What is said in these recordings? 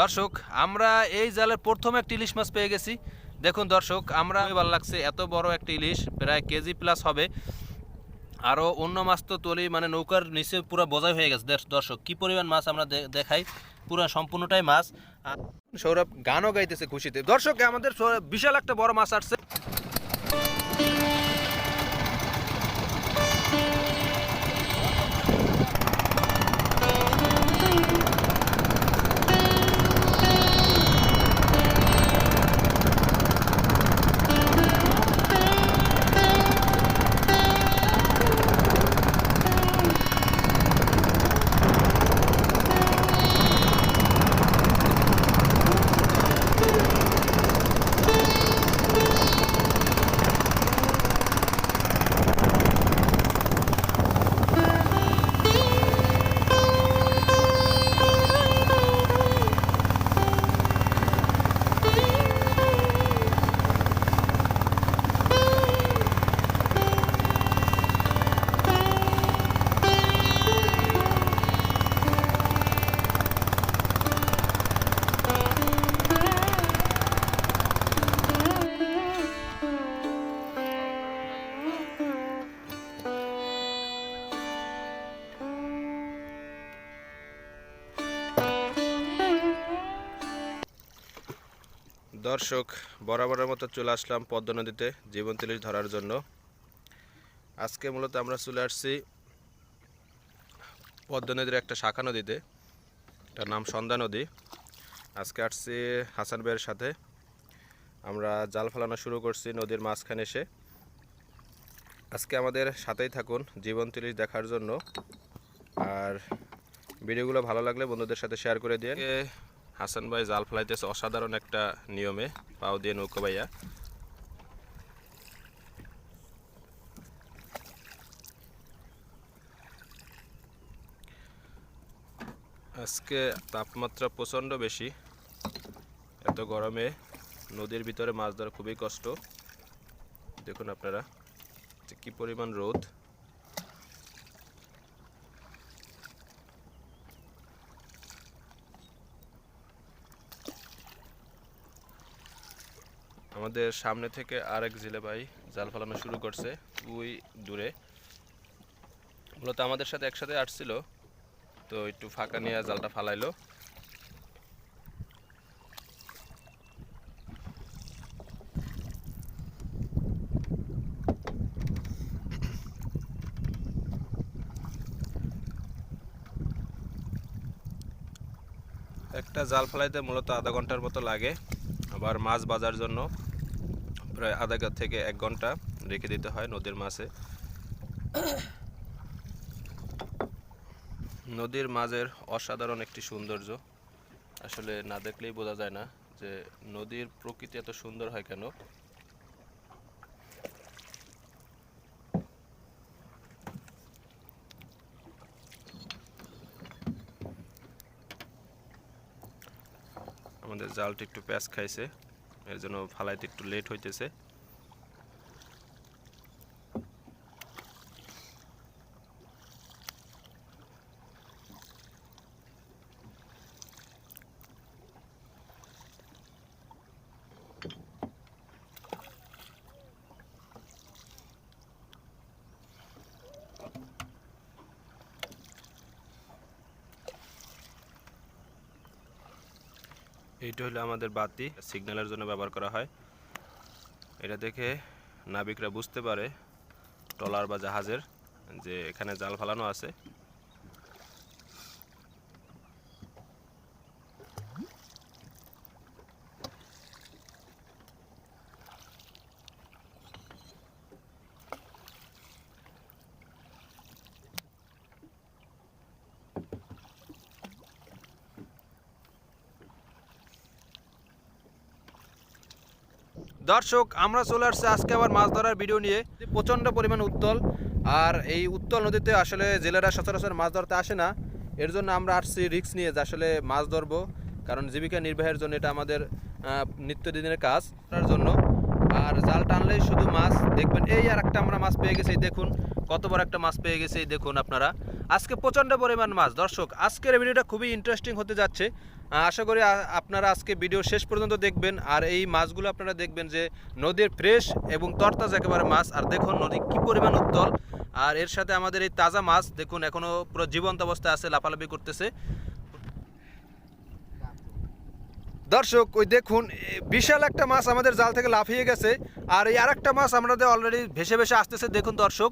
দর্শক, আমরা এই জালের প্রথম একটি ইলিশ মাছ পেয়ে গেছি। দেখুন দর্শক, আমরা ভালো লাগছে, এত বড় একটা ইলিশ, প্রায় কেজি প্লাস হবে। আরও অন্য মাছ তো তলি মানে নৌকার নিচে পুরো বোঝাই হয়ে গেছে। দর্শক, কি পরিমাণ মাছ আমরা দেখাই? পুরো সম্পূর্ণটাই মাছ। সৌরভ গানও গাইতেছে খুশিতে। দর্শক, আমাদের বিশাল একটা বড় মাছ আসছে। দর্শক, বরাবরের মতো চলে আসলাম পদ্ম নদীতে জীবন তিলিশ ধরার জন্য। আজকে মূলত আমরা চলে আসছি পদ্ম নদীর একটা শাখা নদীতে তার নাম সন্ধ্যা নদী। আজকে আসছি হাসান ভাইয়ের সাথে। আমরা জাল ফেলানো শুরু করছি নদীর মাঝখানে এসে। আজকে আমাদের সাথেই থাকুন জীবন তিলিশ দেখার জন্য। আর ভিডিওগুলো ভালো লাগলে বন্ধুদের সাথে শেয়ার করে দিয়ে হাসান ভাই জাল ফেলাইতেছে, অসাধারণ একটা নিয়মে। পাও দিয়ে নৌকো ভাইয়া। আজকে তাপমাত্রা প্রচণ্ড বেশি। এত গরমে নদীর ভিতরে মাছ ধরা খুবই কষ্ট। দেখুন আপনারা যে কি পরিমাণ রোদ। আমাদের সামনে থেকে আরেক জেলে ভাই জাল ফেলানো শুরু করছে ওই দূরে। মূলত আমাদের সাথে একসাথে আসছিল, তো একটু ফাঁকা নিয়ে জালটা ফালাইলো। একটা জাল ফেলাইতে মূলত আধা ঘণ্টার মতো লাগে, আবার মাছ বাজার জন্য। প্রায় আধা থেকে এক ঘণ্টা রেখে দিতে হয় নদীর মাছে নদীর মাঝের অসাধারণ একটি সৌন্দর্য। আসলে না দেখলেই বোঝা যায় না যে নদীর প্রকৃতি এত সুন্দর হয় কেন। আমাদের জালটা একটু প্যাঁচ খাইছে। এর জন্য ফালাইতে একটু লেট হইতেছে। এইটা হলো আমাদের বাতি, সিগন্যালের জন্য ব্যবহার করা হয়। এটা দেখে নাবিকরা বুঝতে পারে ট্রলার বা জাহাজের যে এখানে জাল ফালানো আছে। দর্শক, আমরা চলে আসছি আজকে আবার মাছ ধরার ভিডিও নিয়ে। প্রচণ্ড পরিমাণ উত্তল। আর এই উত্তল নদীতে আসলে জেলেরা সচরাচর মাছ ধরতে আসে না। এর জন্য আমরা আসছি রিক্স নিয়ে যে আসলে মাছ ধরবো। কারণ জীবিকা নির্বাহের জন্য এটা আমাদের নিত্যদিনের কাজ তার জন্য। আর জাল টানলেই শুধু মাছ দেখবেন। এই আর একটা আমরা মাছ পেয়ে গেছি দেখুন। কত বড় একটা মাছ পেয়ে গেছে দেখুন আপনারা। আজকে প্রচণ্ড পরিমাণ মাছ। দর্শক, আজকের ভিডিওটা খুবই ইন্টারেস্টিং হতে যাচ্ছে। আশা করি আপনারা আজকে ভিডিও শেষ পর্যন্ত দেখবেন। আর এই মাছগুলো আপনারা দেখবেন যে নদীর ফ্রেশ এবং তরতাজ একেবারে মাছ। আর দেখুন নদী কি পরিমাণ উত্তল। আর এর সাথে আমাদের এই তাজা মাছ, দেখুন এখনও পুরো জীবন্ত অবস্থায় আছে, লাফালাফি করতেছে। দর্শক, ওই দেখুন বিশাল একটা মাছ আমাদের জাল থেকে লাফিয়ে গেছে। আর এই আরেকটা মাছ আমাদের অলরেডি ভেসে ভেসে আসতেছে, দেখুন দর্শক।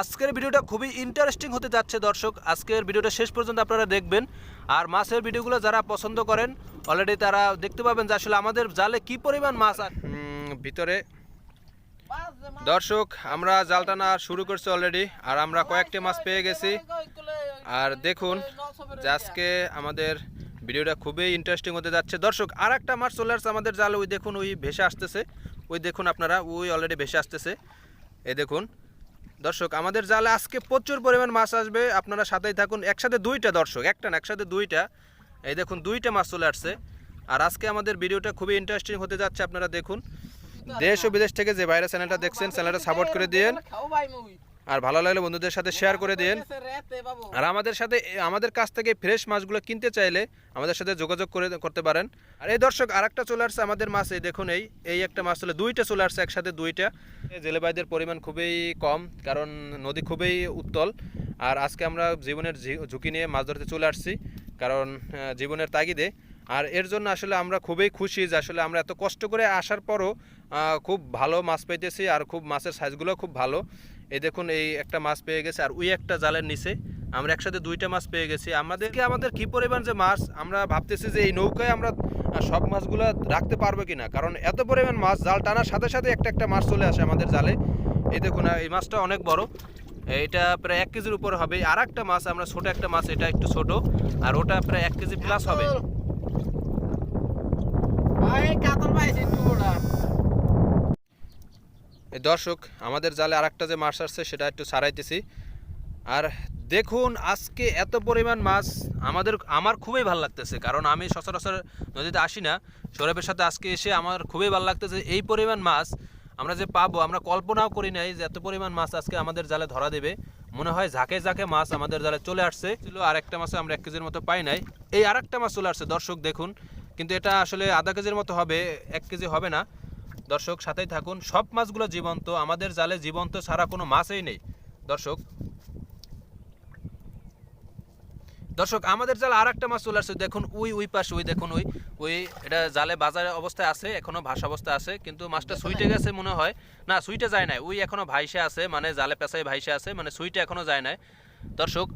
আজকের ভিডিওটা খুবই ইন্টারেস্টিং হতে যাচ্ছে দর্শক। আজকের ভিডিওটা শেষ পর্যন্ত আপনারা দেখবেন। আর মাছের ভিডিওগুলো যারা পছন্দ করেন অলরেডি তারা দেখতে পাবেন যে আসলে আমাদের জালে কি পরিমাণ মাছ আর ভিতরে। দর্শক, আমরা জাল টানা শুরু করছি অলরেডি আর আমরা কয়েকটি মাছ পেয়ে গেছি। আর দেখুন, যে আজকে আমাদের ভিডিওটা খুবই ইন্টারেস্টিং হতে যাচ্ছে। দর্শক আর একটা মাছ চলে আসছে আমাদের জালে। ওই দেখুন, ওই ভেসে আসতেছে। ওই দেখুন আপনারা, ওই অলরেডি ভেসে আসতেছে। এই দেখুন। দর্শক, আমাদের জালে আজকে প্রচুর পরিমাণ মাছ আসবে। আপনারা সাথেই থাকুন। একসাথে দুইটা দর্শক, একটা না, একসাথে দুইটা। এই দেখুন, দুইটা মাছ চলে আসছে। আর আজকে আমাদের ভিডিওটা খুবই ইন্টারেস্টিং হতে যাচ্ছে, আপনারা দেখুন। দেশ ও বিদেশ থেকে যে বাইরে চ্যানেলটা দেখছেন চ্যানেলটা সাপোর্ট করে দিন আর ভালো লাগলে বন্ধুদের সাথে শেয়ার করে দিন। আর আমাদের সাথে, আমাদের কাছ থেকে ফ্রেশ মাছগুলো কিনতে চাইলে আমাদের সাথে যোগাযোগ করে, করতে পারেন। আর এই দর্শক আর একটা চলে আসছে আমাদের মাছ, এই দেখুন, এই এই একটা মাছ চলে দুইটা চলে আসছে একসাথে দুইটা। এই জেলে ভাইদের পরিমাণ খুবই কম, কারণ নদী খুবই উত্তল। আর আজকে আমরা জীবনের ঝুঁকি নিয়ে মাছ ধরতে চলে আসছি, কারণ জীবনের তাগিদে। আর এর জন্য আসলে আমরা খুবই খুশি যে আসলে আমরা এত কষ্ট করে আসার পরও খুব ভালো মাছ পাইতেছি, আর খুব মাছের সাইজগুলো খুব ভালো। এই দেখুন, এই একটা মাছ পেয়ে গেছে, আর ওই একটা জালের নিচে আমরা একসাথে দুইটা মাছ পেয়ে গেছি। আমাদেরকে, আমাদের কি পরিমাণ যে মাছ, আমরা ভাবতেছি যে এই নৌকায় আমরা সব মাছগুলো রাখতে পারব কিনা? কারণ এত পরিমাণ মাছ, জাল টানার সাথে সাথে একটা একটা মাছ চলে আসে আমাদের জালে। এই দেখুন এই মাছটা অনেক বড়। এটা প্রায় এক কেজির উপর হবে। আর একটা মাছ, আমরা ছোট একটা মাছ, এটা একটু ছোট, আর ওটা প্রায় এক কেজি প্লাস হবে। এই দর্শক, আমাদের জালে আরেকটা যে মাছ আসছে, সেটা একটু ছাড়াইতেছি আর দেখুন, আজকে এত পরিমাণ মাছ আমাদের, আমার খুবই ভালো লাগতেছে, কারণ আমি সচরাচর নদীতে আসি না। সৌরভের সাথে আজকে এসে আমার খুবই ভালো লাগতেছে এই পরিমাণ মাছ আমরা যে পাবো, আমরা কল্পনাও করি নাই যে এত পরিমাণ মাছ আজকে আমাদের জালে ধরা দেবে। মনে হয় ঝাঁকে ঝাঁকে মাছ আমাদের জালে চলে আসছে। ছিল আর একটা মাছে আমরা এক কেজির মতো পাই নাই। এই আর একটা মাছ চলে আসছে, দর্শক দেখুন। কিন্তু এটা আসলে আধা কেজির মতো হবে, এক কেজি হবে না। দর্শক সাথেই থাকুন। সব মাছগুলো জীবন্ত আমাদের জালে জীবন্ত ছাড়া কোনো মাছই নেই। দর্শক দর্শক আমাদের জালে আর একটা মাছ চলে আসছে। দেখুন ওই ওই পাশে ওই দেখুন ওই ওই এটা জালে বাজারে অবস্থায় আছে এখনও ভাসা অবস্থায় আছে কিন্তু মাছটা সুইটে গেছে মনে হয়। না সুইটে যায় নাই। উই এখনও ভাইসে আছে মানে জালে পেঁচাই ভাইসে আছে মানে সুইটে এখনও যায় নাই। দর্শক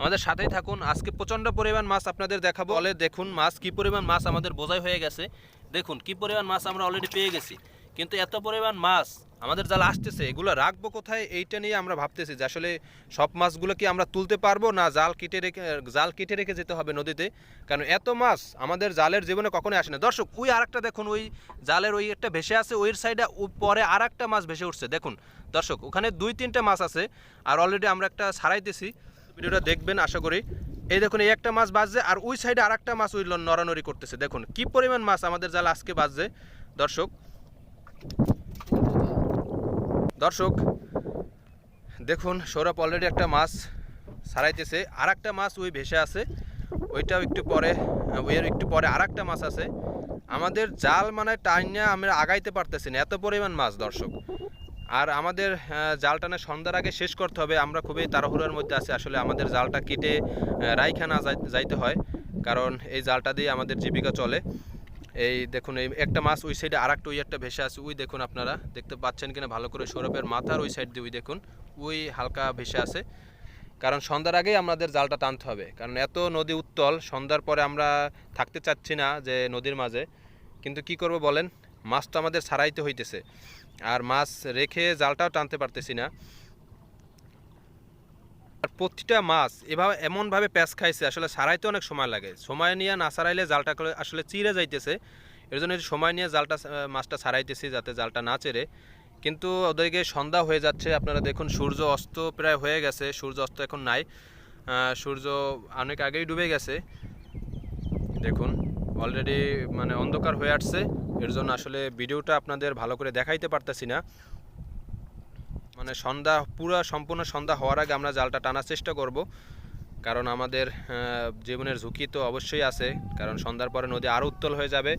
আমাদের সাথেই থাকুন। আজকে প্রচণ্ড পরিমাণ মাছ আপনাদের দেখাবো। বলে দেখুন মাছ কি পরিমাণ মাছ আমাদের বোঝাই হয়ে গেছে। দেখুন কি পরিমাণ মাছ আমরা অলরেডি পেয়ে গেছি। কিন্তু এত পরিমাণ মাছ আমাদের জাল আসতেছে, এগুলো রাখব কোথায়? এইটা নিয়ে আমরা ভাবতেছি যে আসলে সব মাছগুলো কি আমরা তুলতে পারব না জাল কেটে রেখে, জাল কেটে রেখে যেতে হবে নদীতে? কারণ এত মাছ আমাদের জালের জীবনে কখনোই আসে না। দর্শক, ওই আরেকটা দেখুন, ওই জালের ওই একটা ভেসে আছে, ওই সাইডে পরে আর একটা মাছ ভেসে উঠছে। দেখুন, দর্শক, ওখানে দুই তিনটা মাছ আছে, আর অলরেডি আমরা একটা ছাড়াইতেছি ভিডিওটা দেখবেন, আশা করি। এই দেখুন, এই একটা মাছ বাজছে, আর ওই সাইডে আর একটা মাছ ওই নড়ানড়ি করতেছে। দেখুন, কি পরিমাণ মাছ আমাদের জাল আজকে বাজছে। দর্শক দর্শক দেখুন সৌরভ অলরেডি একটা মাছ ছাড়াইতেছে। আর একটা মাছ ওই ভেসে আছে। ওইটাও একটু পরে ওইয়ের একটু পরে আর একটা মাছ আছে। আমাদের জাল মানে টাইনা আমরা আগাইতে পারতেছি না। এত পরিমাণ মাছ দর্শক। আর আমাদের জাল টানা সন্ধ্যার আগে শেষ করতে হবে। আমরা খুবই তাড়াহুড়োর মধ্যে আছি। আসলে আমাদের জালটা কেটে আহ, রাইখা না যাই- যাইতে হয়। কারণ এই জালটা দিয়ে আমাদের জীবিকা চলে। এই দেখুন, এই একটা মাছ ওই সাইডে আর একটা ওই একটা ভেসে আছে। ওই দেখুন আপনারা, দেখতে পাচ্ছেন কিনা ভালো করে সৌরভের মাথার ওই সাইড দিয়ে ওই দেখুন, ওই হালকা ভেসে আছে। কারণ সন্ধ্যার আগেই আমাদের জালটা টানতে হবে। কারণ এত নদী উত্তল, সন্ধ্যার পরে আমরা থাকতে চাচ্ছি না যে নদীর মাঝে। কিন্তু কি করব বলেন, মাছ তো আমাদের ছাড়াইতে হইতেছে। আর মাছ রেখে জালটাও টানতে পারতেছি না। আর প্রতিটা মাছ এভাবে এমনভাবে প্যাঁচ খাইছে, আসলে সারাইতে অনেক সময় লাগে। সময় নিয়ে না সারাইলে জালটা আসলে চিড়ে যাইতেছে। এর জন্য সময় নিয়ে জালটা মাছটা ছাড়াইতেছি যাতে জালটা না চেড়ে। কিন্তু ওদেরকে সন্ধ্যা হয়ে যাচ্ছে, আপনারা দেখুন সূর্য অস্ত প্রায় হয়ে গেছে, সূর্য অস্ত এখন নাই। সূর্য অনেক আগেই ডুবে গেছে। দেখুন অলরেডি মানে অন্ধকার হয়ে আসছে। এর জন্য আসলে ভিডিওটা আপনাদের ভালো করে দেখাইতে পারতেছি না। মানে সন্ধ্যা, পুরো সম্পূর্ণ সন্ধ্যা হওয়ার আগে আমরা জালটা টানার চেষ্টা করব। কারণ আমাদের জীবনের ঝুঁকি তো অবশ্যই আছে। কারণ সন্ধ্যার পরে নদী আরও উত্তল হয়ে যাবে।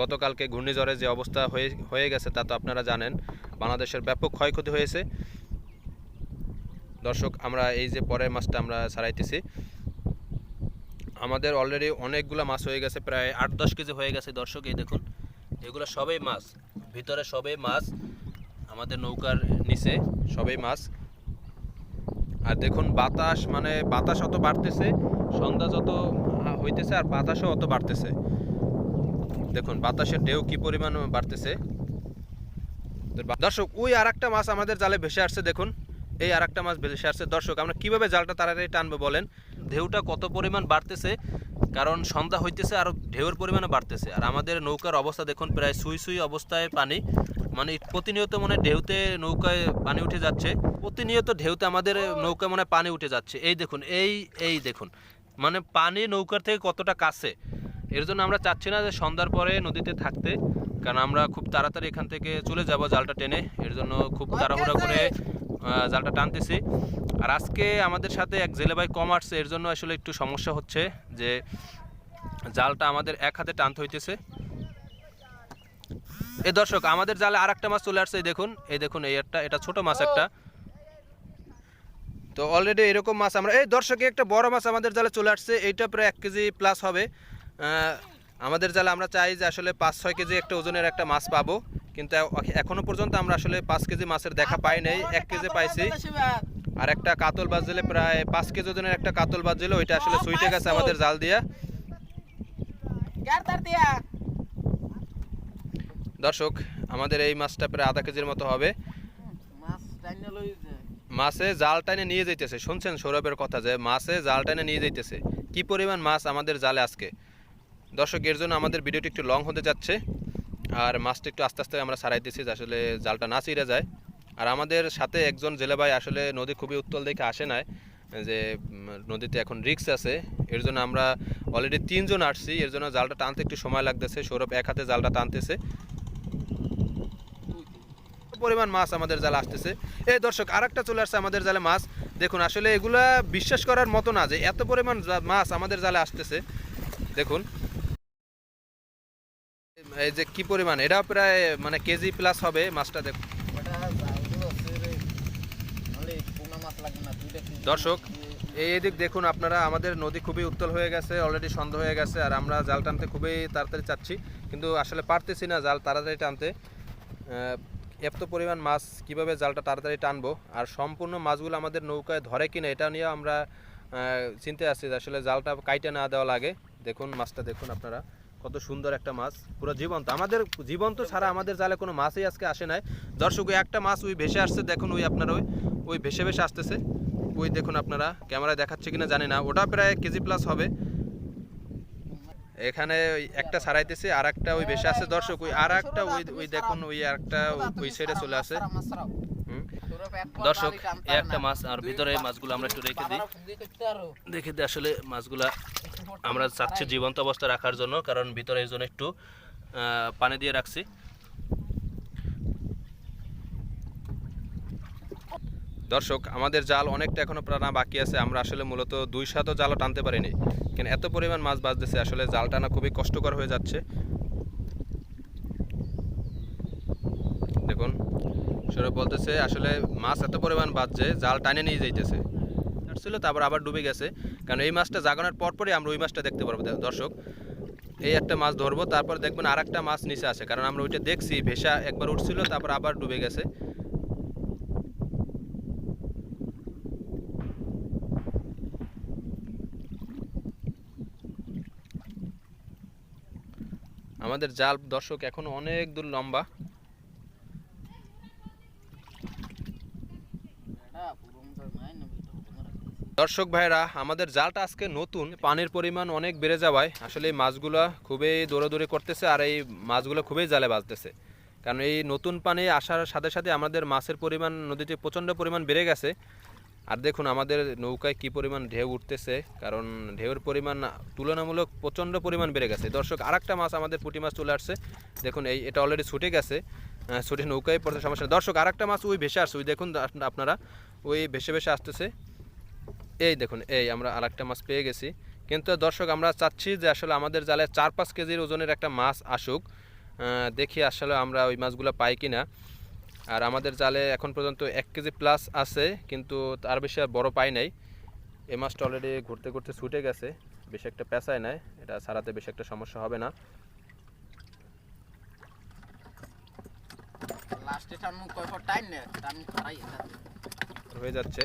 গতকালকে ঘূর্ণিঝড়ে যে অবস্থা হয়ে হয়ে গেছে তা তো আপনারা জানেন। বাংলাদেশের ব্যাপক ক্ষয়ক্ষতি হয়েছে। দর্শক, আমরা এই যে পরের মাছটা আমরা ছাড়াইতেছি। আমাদের অলরেডি অনেকগুলো মাছ হয়ে গেছে, প্রায় আট দশ কেজি হয়ে গেছে দর্শক, এই দেখুন। এগুলো সবই মাছ। ভিতরে সবই মাছ। আমাদের নৌকার নিচে সবই মাছ। আর দেখুন, বাতাস মানে বাতাস অত বাড়তেছে, সন্ধ্যা যত হইতেছে আর বাতাসও অত বাড়তেছে। দেখুন, বাতাসের ঢেউ কি পরিমাণ বাড়তেছে। দর্শক, ওই আর একটা মাছ আমাদের জালে ভেসে আসছে, দেখুন। এই আর একটা মাছ ভেসে আসছে। দর্শক, আমরা কীভাবে জালটা তাড়াতাড়ি টানবো বলেন? ঢেউটা কত পরিমাণ বাড়তেছে? কারণ সন্ধ্যা হইতেছে আর ঢেউর পরিমাণে বাড়তেছে। আর আমাদের নৌকার অবস্থা দেখুন প্রায় সুই সুই অবস্থায় পানি। মানে প্রতিনিয়ত মানে ঢেউতে নৌকায় পানি উঠে যাচ্ছে। প্রতিনিয়ত ঢেউতে আমাদের নৌকা মানে পানি উঠে যাচ্ছে। এই দেখুন এই এই দেখুন। মানে পানি নৌকার থেকে কতটা কাছে? এর জন্য আমরা চাচ্ছি না যে সন্ধ্যার পরে নদীতে থাকতে। কারণ আমরা খুব তাড়াতাড়ি এখান থেকে চলে যাব জালটা টেনে। এর জন্য খুব তাড়াহুড়া করে জালটা টানতেছি। আর আজকে আমাদের সাথে এক জেলে ভাই কম আসছে এর জন্য আসলে একটু সমস্যা হচ্ছে যে জালটা আমাদের এক হাতে টানতে হইতেছে। এই দর্শক, আমাদের জালে আর একটা মাছ চলে আসছে দেখুন, এই দেখুন, এই একটা, এটা ছোট মাছ একটা। তো অলরেডি এরকম মাছ আমরা, এই দর্শকে একটা বড় মাছ আমাদের জালে চলে আসছে, এইটা প্রায় এক কেজি প্লাস হবে। আমাদের জালে আমরা চাই যে আসলে পাঁচ ছয় কেজি একটা ওজনের একটা মাছ পাবো। কিন্তু এখনও পর্যন্ত আমরা আসলে পাঁচ কেজি মাছের দেখা পাই নাই এক কেজি পাইছি। আর একটা কাতল বাজ দিলে প্রায় পাঁচ কেজি ওজনের একটা কাতল বাজ দিলে ওইটা আসলে সুইটে গেছে আমাদের জাল দিয়া। দর্শক আমাদের এই মাছটা প্রায় আধা কেজির মতো হবে। মাছে জাল টাইনে নিয়ে যাইতেছে। শুনছেন সৌরভের কথা যে মাছে জাল টাইনে নিয়ে যাইতেছে। কি পরিমাণ মাছ আমাদের জালে আজকে? দর্শক এর জন্য আমাদের ভিডিওটি একটু লং হতে যাচ্ছে। আর মাছটা একটু আস্তে আস্তে আমরা ছাড়াইতেছি যে আসলে জালটা না ছিঁড়ে যায়। আর আমাদের সাথে একজন জেলে ভাই আসলে নদী খুবই উত্তল দেখে আসে নাই, যে নদীতে এখন রিক্স আছে। এর জন্য আমরা অলরেডি তিনজন আসছি, এর জন্য জালটা টানতে একটু সময় লাগতেছে। সৌরভ এক হাতে জালটা টানতেছে। পরিমাণ মাছ আমাদের জালে আসতেছে। এই দর্শক, আরেকটা চলে আসছে আমাদের জালে মাছ। দেখুন, আসলে এগুলা বিশ্বাস করার মতো না যে এত পরিমাণ মাছ আমাদের জালে আসতেছে। দেখুন। এই যে কি পরিমাণ? এটা প্রায় মানে কেজি প্লাস হবে মাছটা দেখুন দর্শক, এই এদিক দেখুন আপনারা, আমাদের নদী খুবই উত্তল হয়ে গেছে অলরেডি সন্ধ্যা হয়ে গেছে, আর আমরা জাল টানতে খুবই তাড়াতাড়ি চাচ্ছি। কিন্তু আসলে পারতেছি না জাল তাড়াতাড়ি টানতে। এত পরিমাণ মাছ, কীভাবে জালটা তাড়াতাড়ি টানবো? আর সম্পূর্ণ মাছগুলো আমাদের নৌকায় ধরে কিনা, এটা নিয়ে আমরা চিনতে আসছি আসলে জালটা কাইটে না দেওয়া লাগে। দেখুন, মাছটা দেখুন আপনারা। কত সুন্দর একটা মাছ, পুরো জীবন্ত। আমাদের জীবন্ত ছাড়া আমাদের জালে কোনো মাছই আজকে আসে নাই। দর্শক, ওই একটা মাছ ওই ভেসে আসছে, দেখুন ওই আপনার ওই ওই ভেসে ভেসে আসতেছে। ওই দেখুন আপনারা, ক্যামেরায় দেখাচ্ছে কিনা জানি না। ওটা প্রায় কেজি প্লাস হবে। এখানে একটা ছাড়াইতেছে আর একটা ওই বেশি আছে দর্শক, ওই আর একটা ওই ওই দেখুন ওই একটা ওই সাইডে চলে আসে। দর্শক একটা মাছ, আর ভিতরে মাছগুলো আমরা একটু রেখে দিই। দেখে দিই আসলে মাছগুলা আমরা চাচ্ছি জীবন্ত অবস্থা রাখার জন্য, কারণ ভিতরে এই একটু পানি দিয়ে রাখছি। দর্শক, আমাদের জাল অনেকটা এখনও প্রাণা বাকি আছে। আমরা আসলে মূলত দুই সাতও জালও টানতে পারিনি। কেন, এত পরিমাণ মাছ বাজতেছে আসলে জাল টানা খুবই কষ্টকর হয়ে যাচ্ছে। দেখুন, সৌরভ বলতেছে, আসলে মাছ এত পরিমাণ বাজছে জাল টানে নিয়ে যাইতেছে। ছিল তারপর আবার ডুবে গেছে। কারণ এই মাছটা জাগানোর পরপরই আমরা ওই মাছটা দেখতে পারব দর্শক। এই একটা মাছ ধরবো, তারপর দেখবেন আর একটা মাছ নিচে আছে। কারণ আমরা ওইটা দেখছি ভেসা একবার উঠছিল, তারপর আবার ডুবে গেছে। আমাদের জাল, দর্শক, এখন অনেক দূর লম্বা। দর্শক ভাইরা আমাদের জালটা আজকে নতুন, পানির পরিমাণ অনেক বেড়ে যাওয়ায় আসলে এই মাছগুলো খুবই দৌড়াদৌড়ি করতেছে আর এই মাছগুলো খুবই জালে বাজতেছে কারণ এই নতুন পানি আসার সাথে সাথে আমাদের মাছের পরিমাণ, নদীতে প্রচণ্ড পরিমাণ বেড়ে গেছে। আর দেখুন আমাদের নৌকায় কি পরিমাণ ঢেউ উঠতেছে, কারণ ঢেউর পরিমাণ তুলনামূলক প্রচণ্ড পরিমাণ বেড়ে গেছে। দর্শক, আরেকটা মাছ আমাদের পুঁটি মাছ চলে আসছে। দেখুন এই, এটা অলরেডি ছুটে গেছে ছুটে নৌকায় পড়তে সমস্যা দর্শক আর একটা মাছ ওই ভেসে আসছে, ওই দেখুন আপনারা, ওই ভেসে ভেসে আসতেছে। এই দেখুন, এই আমরা আর একটা মাছ পেয়ে গেছি। কিন্তু দর্শক, আমরা চাচ্ছি যে আসলে আমাদের জালে চার পাঁচ কেজির ওজনের একটা মাছ আসুক। দেখি আসলে আমরা ওই মাছগুলো পাই কি না আর আমাদের জালে এখন পর্যন্ত এক কেজি প্লাস আছে, কিন্তু তার বেশি আর বড়ো পাই নাই। এই মাছটা অলরেডি ঘুরতে ঘুরতে ছুটে গেছে, বেশি একটা পেঁচায় নাই। এটা ছাড়াতে বেশি একটা সমস্যা হবে না। লাস্টে টাইম হয়ে যাচ্ছে।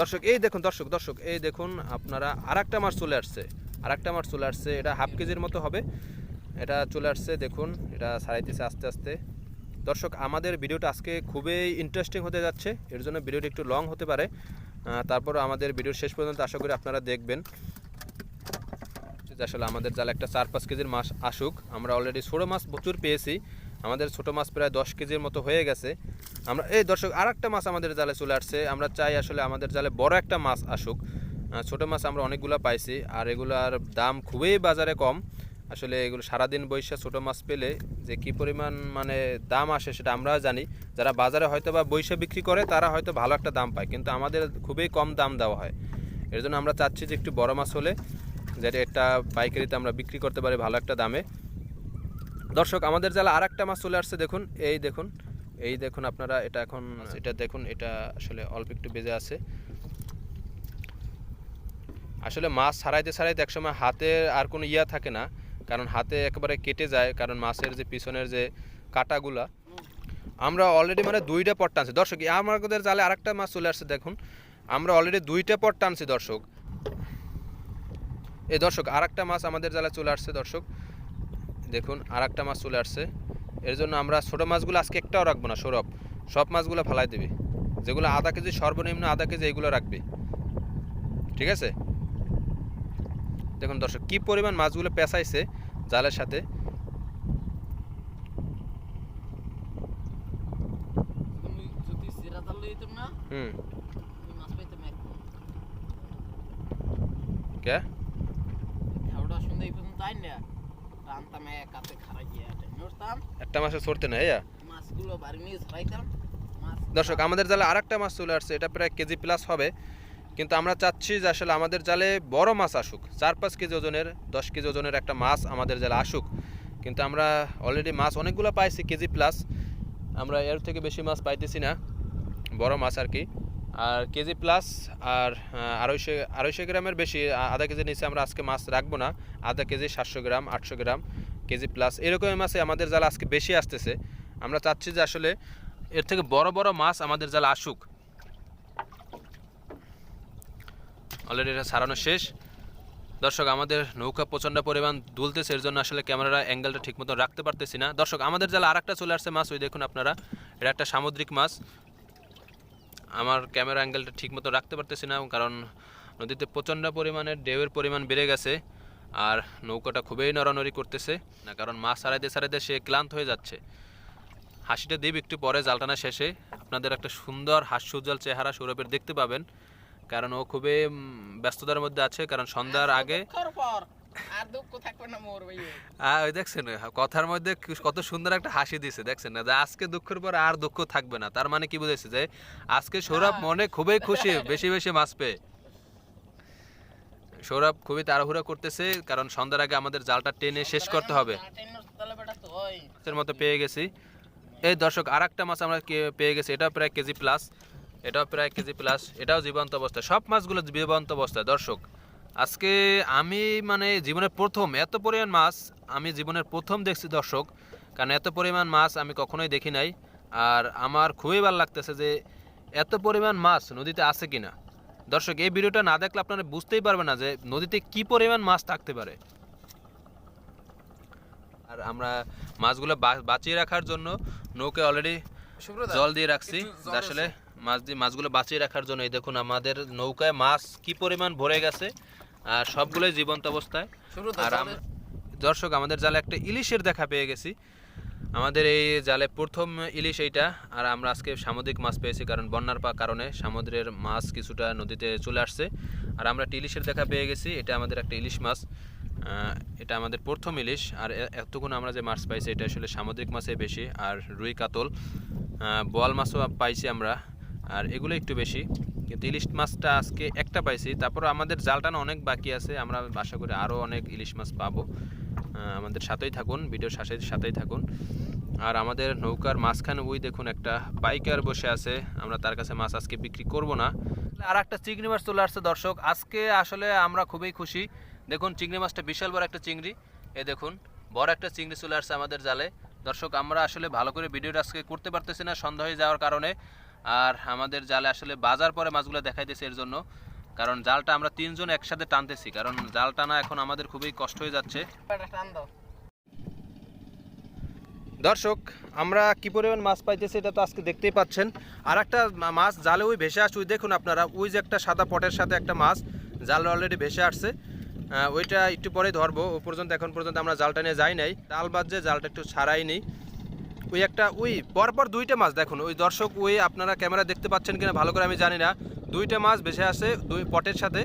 দর্শক, এই দেখুন, দর্শক দর্শক, এই দেখুন আপনারা আর একটা মাছ চলে আসছে। আর একটা মাছ চলে আসছে, এটা হাফ কেজির মতো হবে। এটা চলে আসছে, দেখুন, এটা সারাইতেছে আস্তে আস্তে। দর্শক, আমাদের ভিডিওটা আজকে খুবই ইন্টারেস্টিং হতে যাচ্ছে। এর জন্য ভিডিওটা একটু লং হতে পারে। তারপর আমাদের ভিডিওর শেষ পর্যন্ত আশা করি আপনারা দেখবেন। আসলে আমাদের জালে একটা চার পাঁচ কেজির মাছ আসুক। আমরা অলরেডি ছোটো মাছ প্রচুর পেয়েছি। আমাদের ছোটো মাছ প্রায় দশ কেজির মতো হয়ে গেছে। আমরা এই দর্শক আর একটা মাছ আমাদের জালে চলে আসছে। আমরা চাই আসলে আমাদের জালে বড় একটা মাছ আসুক। ছোটো মাছ আমরা অনেকগুলো পাইছি, আর এগুলোর দাম খুবই বাজারে কম। আসলে এগুলো সারাদিন বৈশা ছোটো মাছ পেলে যে কি পরিমাণ মানে দাম আসে সেটা আমরাও জানি। যারা বাজারে হয়তো বা বৈশা বিক্রি করে, তারা হয়তো ভালো একটা দাম পায়, কিন্তু আমাদের খুবই কম দাম দেওয়া হয়। এর জন্য আমরা চাচ্ছি যে একটু বড় মাছ হলে যেটা একটা পাইকারিতে আমরা বিক্রি করতে পারি ভালো একটা দামে। দর্শক আমাদের জালে আর একটা মাছ চলে আসছে দেখুন এই দেখুন এই দেখুন আপনারা এটা এখন এটা দেখুন এটা আসলে অল্প একটু বেজে আছে। আসলে মাছ ছাড়াইতে ছাড়াইতে একসময় হাতে আর কোনো ইয়া থাকে না কারণ হাতে একেবারে কেটে যায় কারণ মাছের যে পিছনের যে কাটাগুলা। আমরা অলরেডি মানে দুইটা পট টানছি দর্শক আমাদের জালে আরেকটা মাছ চলে আসছে দেখুন আমরা অলরেডি দুইটা পট টানছি দর্শক। এই দর্শক আর একটা মাছ আমাদের জালে চলে আসছে দর্শক। দেখুন আর একটা মাছ চলে আসছে। এর জন্য আমরা ছোটো মাছগুলো আজকে একটাও রাখব না সৌরভ। সব মাছগুলো ফেলাই দেবে। যেগুলো আধা কেজি সর্বনিম্ন আধা কেজি এইগুলো রাখবে। ঠিক আছে? দেখুন দর্শক কি পরিমাণ মাছগুলো পেঁচাইছে জালের সাথে। হুম। কে? খারাই গিয়ে নড়তাম। একটা মাছে ছড়তে না ইয়া? মাছগুলো বাড়ি নিয়ে ছড়াইতাম। দর্শক আমাদের জালে আর একটা মাছ চলে আসছে এটা প্রায় কেজি প্লাস হবে। কিন্তু আমরা চাচ্ছি যে আসলে আমাদের জালে বড় মাছ আসুক চার পাঁচ কেজি ওজনের দশ কেজি ওজনের একটা মাছ আমাদের জালে আসুক। কিন্তু আমরা অলরেডি মাছ অনেকগুলো পাইছি কেজি প্লাস আমরা এর থেকে বেশি মাছ পাইতেছি না বড় মাছ আর কি। আর কেজি প্লাস আর আড়াইশো আড়াইশো গ্রামের বেশি আধা কেজি নিচে আমরা আজকে মাছ রাখব না। আধা কেজি সাতশো গ্রাম, আটশো গ্রাম কেজি প্লাস এরকমই মাছে আমাদের জাল আজকে বেশি আসতেছে। আমরা চাচ্ছি যে আসলে এর থেকে বড় বড় মাছ আমাদের জালে আসুক। অলরেডি এটা সারানো শেষ। দর্শক, আমাদের নৌকা প্রচণ্ড পরিমাণ দুলতেছে, এর জন্য আসলে ক্যামেরার অ্যাঙ্গেলটা ঠিকমতো রাখতে পারতেছি না। দর্শক, আমাদের জালে আর একটা চলে আসছে মাছ, ওই দেখুন আপনারা। এটা একটা সামুদ্রিক মাছ। আমার ক্যামেরা অ্যাঙ্গেলটা ঠিকমতো রাখতে পারতেছি না, কারণ নদীতে প্রচণ্ড পরিমাণে ঢেউয়ের পরিমাণ বেড়ে গেছে আর নৌকাটা খুবই নড়ানড়ি করতেছে। না, কারণ মাছ ছাড়াইতে ছাড়াইতে সে ক্লান্ত হয়ে যাচ্ছে। হাসিটা দিব একটু পরে, জালটানা শেষে। আপনাদের একটা সুন্দর হাস্যোজ্জ্বল চেহারা সৌরভের দেখতে পাবেন, কারণ ও খুবই ব্যস্ততার মধ্যে আছে, কারণ সন্ধ্যার আগে পর। আর দুঃখ থাকবে না মোর ভাই আহ, ওই দেখছেন কথার মধ্যে কত সুন্দর একটা হাসি দিছে দেখছেন না? যে আজকে দুঃখের পর আর দুঃখ থাকবে না। তার মানে কি বুঝেছে যে আজকে সৌরভ মনে খুবই খুশি বেশি বেশি মাছ পেয়ে। সৌরভ খুবই তাড়াহুড়া করতেছে কারণ সন্ধ্যার আগে আমাদের জালটা টেনে শেষ করতে হবে। হয় মাছের মতো পেয়ে গেছি। এই দর্শক আর একটা মাছ আমরা পেয়ে গেছি এটাও প্রায় কেজি প্লাস এটাও প্রায় কেজি প্লাস এটাও জীবন্ত অবস্থায়। সব মাছগুলো জীবন্ত অবস্থায় দর্শক। আজকে আমি মানে জীবনের প্রথম এত পরিমাণ মাছ আমি জীবনের প্রথম দেখছি দর্শক। কারণ এত পরিমাণ মাছ আমি কখনোই দেখি নাই। আর আমার খুবই ভালো লাগতেছে যে এত পরিমাণ মাছ নদীতে আছে কিনা। দর্শক এই ভিডিওটা না দেখলে আপনারা বুঝতেই পারবেন না যে নদীতে কি পরিমাণ মাছ থাকতে পারে। আর আমরা মাছগুলো বাঁচিয়ে রাখার জন্য নৌকে অলরেডি জল দিয়ে রাখছি। আসলে মাছ দিয়ে মাছগুলো বাঁচিয়ে রাখার জন্য। এই দেখুন আমাদের নৌকায় মাছ কি পরিমাণ ভরে গেছে আর সবগুলোই জীবন্ত অবস্থায়। আর দর্শক আমাদের জালে একটা ইলিশের দেখা পেয়ে গেছি। আমাদের এই জালে প্রথম ইলিশ এইটা আর আমরা আজকে সামুদ্রিক মাছ পেয়েছি কারণ বন্যার পা কারণে সমুদ্রের মাছ কিছুটা নদীতে চলে আসছে। আর আমরা একটা ইলিশের দেখা পেয়ে গেছি এটা আমাদের একটা ইলিশ মাছ। এটা আমাদের প্রথম ইলিশ আর এতক্ষণ আমরা যে মাছ পাইছি এটা আসলে সামুদ্রিক মাছে বেশি আর রুই কাতল। বোয়াল মাছও পাইছি আমরা। আর এগুলো একটু বেশি। কিন্তু ইলিশ মাছটা আজকে একটা পাইছি। তারপর আমাদের জালটানো অনেক বাকি আছে। আমরা আশা করি আরও অনেক ইলিশ মাছ পাবো। আমাদের সাথেই থাকুন, ভিডিওর সাথে সাথেই থাকুন। আর আমাদের নৌকার মাঝখানে ওই দেখুন একটা পাইকার বসে আছে। আমরা তার কাছে মাছ আজকে বিক্রি করব না। আর একটা চিংড়ি মাছ চলে আসছে, দর্শক। আজকে আসলে আমরা খুবই খুশি। দেখুন, চিংড়ি মাছটা বিশাল বড় একটা চিংড়ি। এ দেখুন, বড় একটা চিংড়ি চলে আসছে আমাদের জালে। দর্শক, আমরা আসলে ভালো করে ভিডিওটা আজকে করতে পারতেছি না সন্ধ্যা হয়ে যাওয়ার কারণে। আর আমাদের জালে আসলে বাজার পরে মাছগুলো দেখাইতেছে এর জন্য। কারণ জালটা আমরা তিনজন একসাথে টানতেছি, কারণ জাল টানা এখন আমাদের খুবই কষ্ট হয়ে যাচ্ছে। দর্শক, আমরা কি পরিমাণ মাছ পাইতেছি এটা তো আজকে দেখতেই পাচ্ছেন। আর একটা মাছ জালে ওই ভেসে আসছে, ওই দেখুন আপনারা, ওই যে একটা সাদা পটের সাথে একটা মাছ জাল অলরেডি ভেসে আসছে। ওইটা একটু পরে ধরবো, ও পর্যন্ত, এখন পর্যন্ত আমরা জালটা নিয়ে যাই নাই। ডাল বাদ যে জালটা একটু ছাড়াই নেই। ওই একটা, ওই পরপর দুইটা মাছ দেখুন। ওই দর্শক, ওই আপনারা ক্যামেরা দেখতে পাচ্ছেন কিনা, ভালো করে আমি জানি না। দুইটা মাছ ভেসে আসে দুই পটের সাথে।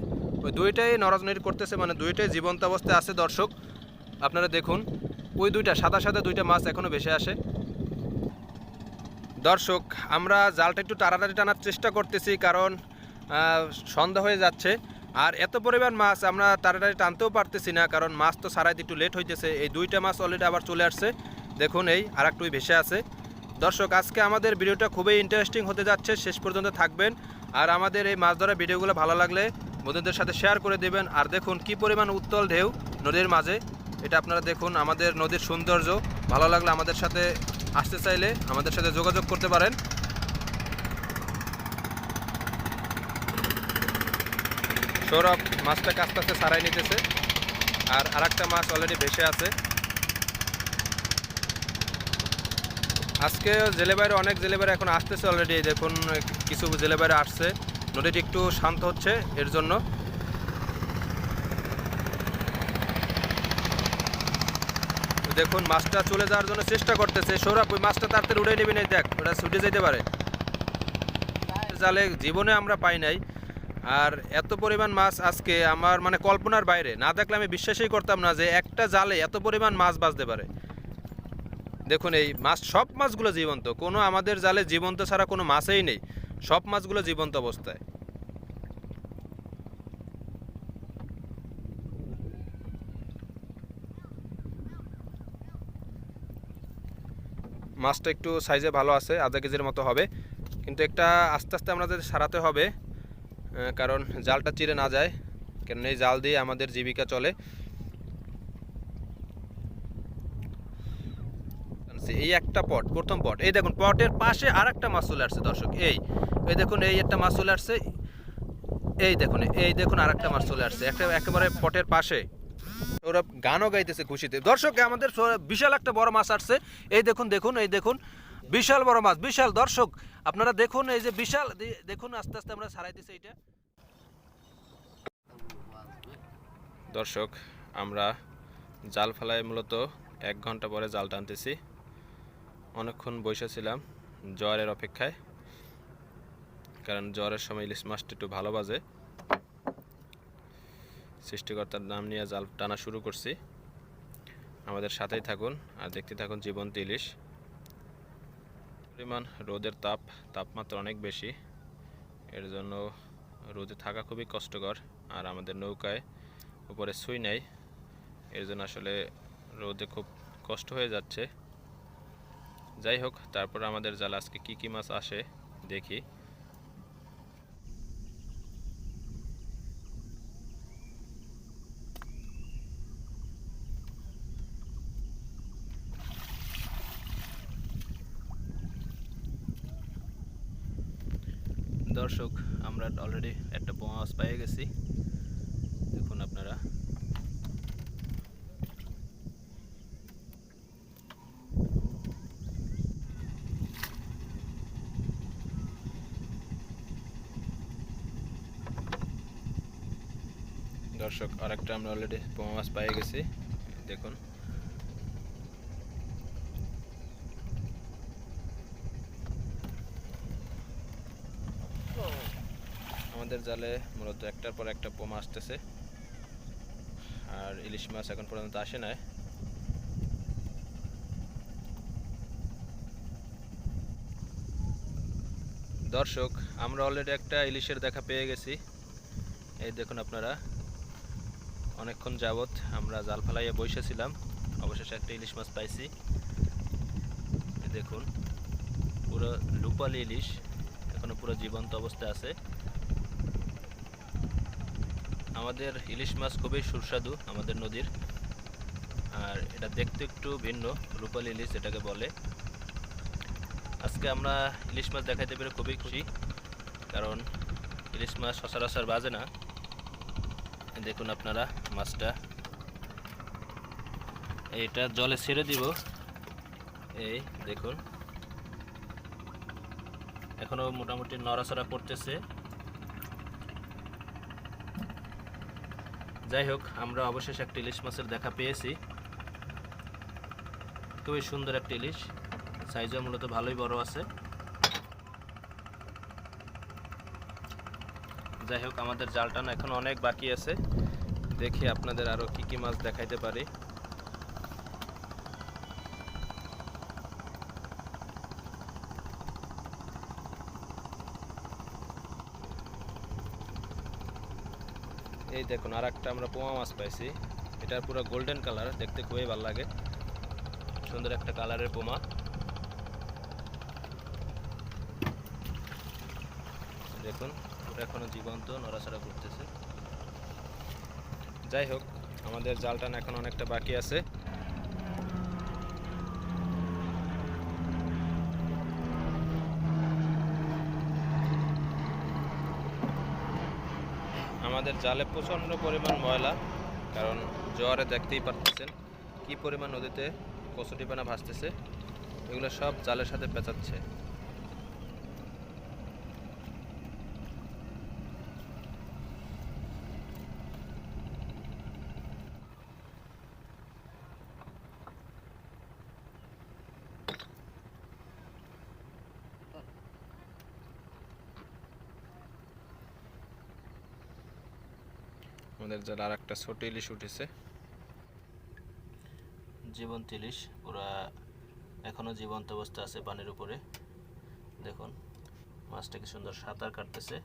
ওই দুইটাই নরজনড়ি করতেছে মানে দুইটাই জীবন্ত অবস্থায় আছে দর্শক। আপনারা দেখুন, ওই দুইটা, সাদা সাদা দুইটা মাছ এখনও ভেসে আসে। দর্শক, আমরা জালটা একটু তাড়াতাড়ি টানার চেষ্টা করতেছি, কারণ সন্ধ্যা হয়ে যাচ্ছে। আর এত পরিমাণ মাছ আমরা তাড়াতাড়ি টানতেও পারতেছি না, কারণ মাছ তো সারাইতে একটু লেট হইতেছে। এই দুইটা মাছ অলরেডি আবার চলে আসছে। দেখুন এই আর একটু ভেসে আছে। দর্শক, আজকে আমাদের ভিডিওটা খুবই ইন্টারেস্টিং হতে যাচ্ছে, শেষ পর্যন্ত থাকবেন। আর আমাদের এই মাছ ধরা ভিডিওগুলো ভালো লাগলে বন্ধুদের সাথে শেয়ার করে দেবেন। আর দেখুন কি পরিমাণ উত্তল ঢেউ নদীর মাঝে। এটা আপনারা দেখুন, আমাদের নদীর সৌন্দর্য। ভালো লাগলে আমাদের সাথে আসতে চাইলে আমাদের সাথে যোগাযোগ করতে পারেন। সৌরভ মাছটাকে আস্তে আস্তে সারাই নিতেছে। আর আরেকটা মাছ অলরেডি ভেসে আছে। আজকে জেলে বাইরে অনেক জেলে বাইরে এখন আসতেছে অলরেডি দেখুন, কিছু জেলে বাইরে আসছে। নদীটি একটু শান্ত হচ্ছে এর জন্য। দেখুন, মাছটা চলে যাওয়ার জন্য চেষ্টা করতেছে। সৌরভ, ওই মাছটা তাড়াতাড়ি উড়ে নেবে নাই, দেখ, ওটা ছুটে যেতে পারে। জালে জীবনে আমরা পাই নাই। আর এত পরিমাণ মাছ আজকে আমার মানে কল্পনার বাইরে। না দেখলে আমি বিশ্বাসই করতাম না যে একটা জালে এত পরিমাণ মাছ বাঁচতে পারে। দেখুন, এই মাছ, সব মাছগুলো জীবন্ত। কোনো আমাদের জালে জীবন্ত ছাড়া কোনো মাছই নেই। সব মাছগুলো জীবন্ত অবস্থায়। মাছটা একটু সাইজে ভালো আছে, আধা কেজির মতো হবে। কিন্তু একটা আস্তে আস্তে আমাদের সারাতে হবে কারণ জালটা চিরে না যায়। কেন এই জাল দিয়ে আমাদের জীবিকা চলে। এই একটা পট, প্রথম পট। এই দেখুন, পটের পাশে আর একটা মাছ চলে আসছে, দর্শক, এই। এই দেখুন, এই একটা মাছ চলে আসছে, এই দেখুন এই দেখুন আর একটা মাছ চলে আসছে, একটা একেবারে পটের পাশে। ওরা গানও গাইতেছে খুশিতে। দর্শক, আমাদের বিশাল একটা বড় মাছ আসছে। এই দেখুন দেখুন, এই দেখুন, বিশাল বড় মাছ, বিশাল। দর্শক, আপনারা দেখুন, এই যে বিশাল দেখুন, আস্তে আস্তে আমরা ছাড়াইতেছি এটা দর্শক, আমরা জাল ফেলায় মূলত এক ঘণ্টা পরে জাল টানতেছি। অনেকক্ষণ বসেছিলাম জ্বরের অপেক্ষায়, কারণ জ্বরের সময় ইলিশ মাছটা একটু ভালো বাজে। সৃষ্টিকর্তার নাম নিয়ে জাল টানা শুরু করছি। আমাদের সাথেই থাকুন আর দেখতে থাকুন জীবন্ত ইলিশ। পরিমাণ রোদের তাপ, তাপমাত্রা অনেক বেশি। এর জন্য রোদে থাকা খুবই কষ্টকর আর আমাদের নৌকায় উপরে সুই নাই। এর জন্য আসলে রোদে খুব কষ্ট হয়ে যাচ্ছে। যাই হোক, তারপর আমাদের জাল। আজকে কী কী মাছ আসে, দেখি। দর্শক, আমরা অলরেডি একটা মাছ পেয়ে গেছি দেখুন আপনারা দর্শক, আরেকটা আমরা অলরেডি বোমা মাছ পেয়ে গেছি। দেখুন। আমাদের জালে মূলত একটার পর একটা পোমা আসতেছে। আর ইলিশ মাছ এখন পর্যন্ত আসে নাই। দর্শক, আমরা অলরেডি একটা ইলিশের দেখা পেয়ে গেছি। এই দেখুন আপনারা। অনেকক্ষণ যাবত আমরা জাল ফেলাইয়ে বসেছিলাম। অবশেষে একটা ইলিশ মাছ পাইছি। দেখুন, পুরো লুপালি ইলিশ, এখনও পুরো জীবন্ত অবস্থায় আছে। আমাদের ইলিশ মাছ খুবই সুস্বাদু আমাদের নদীর। আর এটা দেখতে একটু ভিন্ন, রূপালি ইলিশ এটাকে বলে। আজকে আমরা ইলিশ মাছ দেখাইতে পেরে খুবই খুশি, কারণ ইলিশ মাছ সচরাচর বাজে না। দেখুন আপনারা মাছটা। এইটা জলে ছেড়ে দিব। এই দেখুন। এখনও মোটামুটি নড়াচড়া করতেছে। যাই হোক, আমরা অবশেষে একটা ইলিশ মাছের দেখা পেয়েছি। খুবই সুন্দর একটা ইলিশ। সাইজও মূলত ভালোই বড় আছে। যাই হোক, আমাদের জাল টানা এখন অনেক বাকি আছে। দেখি আপনাদের আরও কি কি মাছ দেখাইতে পারি। এই দেখুন আর একটা আমরা পোমা মাছ পাইছি। এটা পুরো গোল্ডেন কালার দেখতে খুবই ভালো লাগে। সুন্দর একটা কালারের পোমা। দেখুন ওটা এখনও জীবন্ত, নড়াচড়া করতেছে। যাই হোক, আমাদের জাল টান এখন অনেকটা বাকি আছে। আমাদের জালে প্রচণ্ড পরিমাণ ময়লা, কারণ জোয়ারে দেখতেই পারতেছেন কি পরিমাণ নদীতে কচুটিপানা ভাসতেছে। এগুলো সব জালের সাথে পেঁচাচ্ছে। আমাদের যার আর একটা ছোট ইলিশ উঠেছে। জীবন্ত ইলিশ, পুরা এখনও জীবন্ত অবস্থা আছে পানির উপরে। দেখুন মাছটাকে সুন্দর সাঁতার কাটতেছে।